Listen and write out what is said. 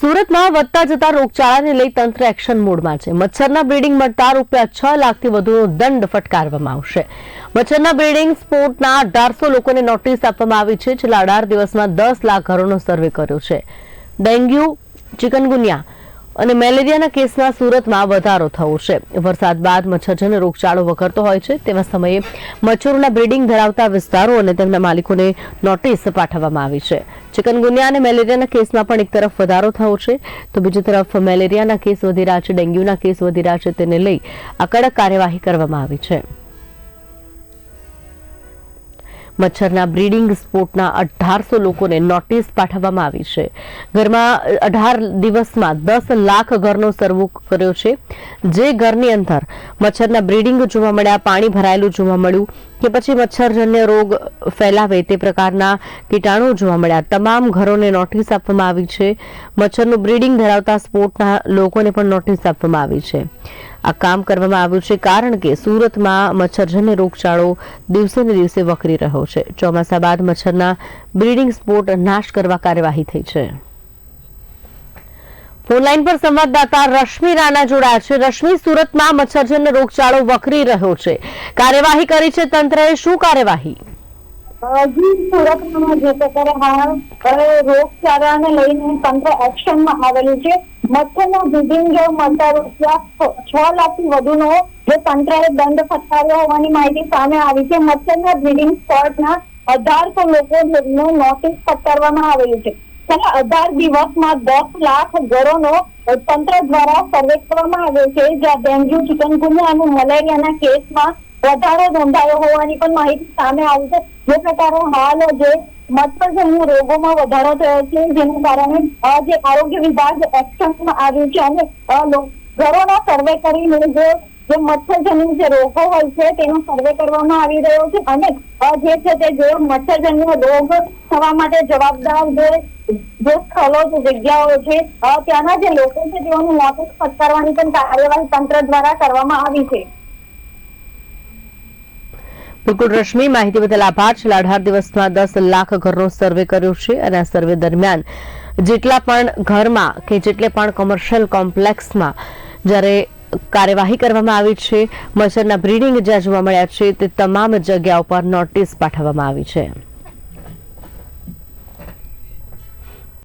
સુરતમાં વધતા જતા રોગચાળાને લઈ તંત્ર એક્શન મોડમાં છે. મચ્છરના બ્રીડિંગ મળતા રૂપિયા છ લાખથી વધુનો દંડ ફટકારવામાં આવશે. મચ્છરના બ્રીડિંગ સ્પોટના અઢારસો લોકોને નોટિસ આપવામાં આવી છે. છેલ્લા અઢાર દિવસમાં દસ લાખ ઘરોનો સર્વે કર્યો છે. ડેન્ગ્યુ, ચિકનગુનિયા અને મેલેરિયાના કેસમાં સુરતમાં વધારો થયો છે. વરસાદ બાદ મચ્છરજન્ય રોગચાળો વકરતો હોય છે. તેવા સમયે મચ્છરોના બ્રીડિંગ ધરાવતા વિસ્તારો અને તેમના માલિકોને નોટિસ પાઠવવામાં આવી છે. ચિકનગુનિયા અને મેલેરિયાના કેસમાં પણ એક તરફ વધારો થયો છે. તો બીજી તરફ મેલેરિયાના કેસ વધી રહ્યા છે. ડેન્ગ્યુના કેસ વધી રહ્યા છે. તેને લઈ આ કડક કાર્યવાહી કરવામાં આવી છે. મચ્છરના બ્રીડિંગ સ્પોટના અઢારસો લોકોને નોટિસ પાઠવવામાં આવી છે. ઘરમાં અઢાર દિવસમાં દસ લાખ ઘરનો સર્વો કર્યો છે. જે ઘરની અંદર મચ્છરના બ્રીડિંગ જોવા મળ્યા, પાણી ભરાયેલું જોવા મળ્યું કે પછી મચ્છરજન્ય રોગ ફેલાવે તે પ્રકારના કીટાણુ જોવા મળ્યા. તમામ ઘરોને નોટિસ આપવામાં આવી છે. મચ્છરનું બ્રીડિંગ ધરાવતા સ્પોટના લોકોને પણ નોટિસ આપવામાં આવી છે. આ કામ કરવામાં આવ્યું છે કારણ કે સુરતમાં મચ્છરજન્ય રોગચાળો દિવસે ને દિવસે વકરી રહ્યો છે. ચોમાસા બાદ મચ્છરના બ્રીડિંગ સ્પોટ નાશ કરવા કાર્યવાહી થઈ છે. ફોનલાઈન પર સંવાદદાતા રશ્મિ રાણા જોડાયા છે. રશ્મિ, સુરતમાં મચ્છરજન્ય રોગચાળો વકરી રહ્યો છે. કાર્યવાહી કરી છે તંત્રએ. શું કાર્યવાહી? જી સુરતમાં રોગચાળાને લઈને તંત્ર એક્શનમાં આવેલું છે. મચ્છરના જો મળતા છ. લાખથી વધુનો જે તંત્રએ દંડ ફટકાર્યો હોવાની માહિતી સામે આવી છે. મચ્છરના બ્રિડિંગ સ્પોટના અઢારસો લોકોનું નોટિસ ફટકારવામાં આવેલું છે. છેલ્લા અઢાર દિવસમાં દસ લાખ ઘરોનો તંત્ર દ્વારા સર્વે કરવામાં આવ્યો છે. જ્યાં ડેન્ગ્યુ, ચિકનગુનિયા અને મલેરિયાના કેસમાં વધારો નોંધાયો હોવાની પણ માહિતી સામે આવી છે. જે પ્રકારે હાલ જે મચ્છરજન્ય રોગોમાં વધારો થયો છે, જેના કારણે જે આરોગ્ય વિભાગ એક્શનમાં આવ્યું છે અને ઘરોના સર્વે કરીને જે જે મચ્છરજન્ય જે રોગો હોય છે, તેનો સર્વે કરવામાં આવી રહ્યો છે અને જે છે તે જે મચ્છરજન્ય રોગ થવા માટે જવાબદાર જે જે સ્થળો જે જગ્યાઓ છે ત્યાંના જે લોકો છે, તેઓનું નોટિસ ફટકારવાની પણ કાર્યવાહી તંત્ર દ્વારા કરવામાં આવી છે. બિલકુલ રશ્મિ માહિતી બદલ આભાર. છેલ્લા અઢાર દિવસમાં દસ લાખ ઘરનો સર્વે કર્યો છે અને આ સર્વે દરમિયાન જેટલા પણ ઘરમાં કે જેટલે પણ કોમર્શિયલ કોમ્પ્લેક્સમાં જ્યારે કાર્યવાહી કરવામાં આવી છે, મચ્છરના બ્રીડિંગ જ્યાં જોવા મળ્યા છે, તે તમામ જગ્યા ઉપર નોટિસ પાઠવવામાં આવી છે.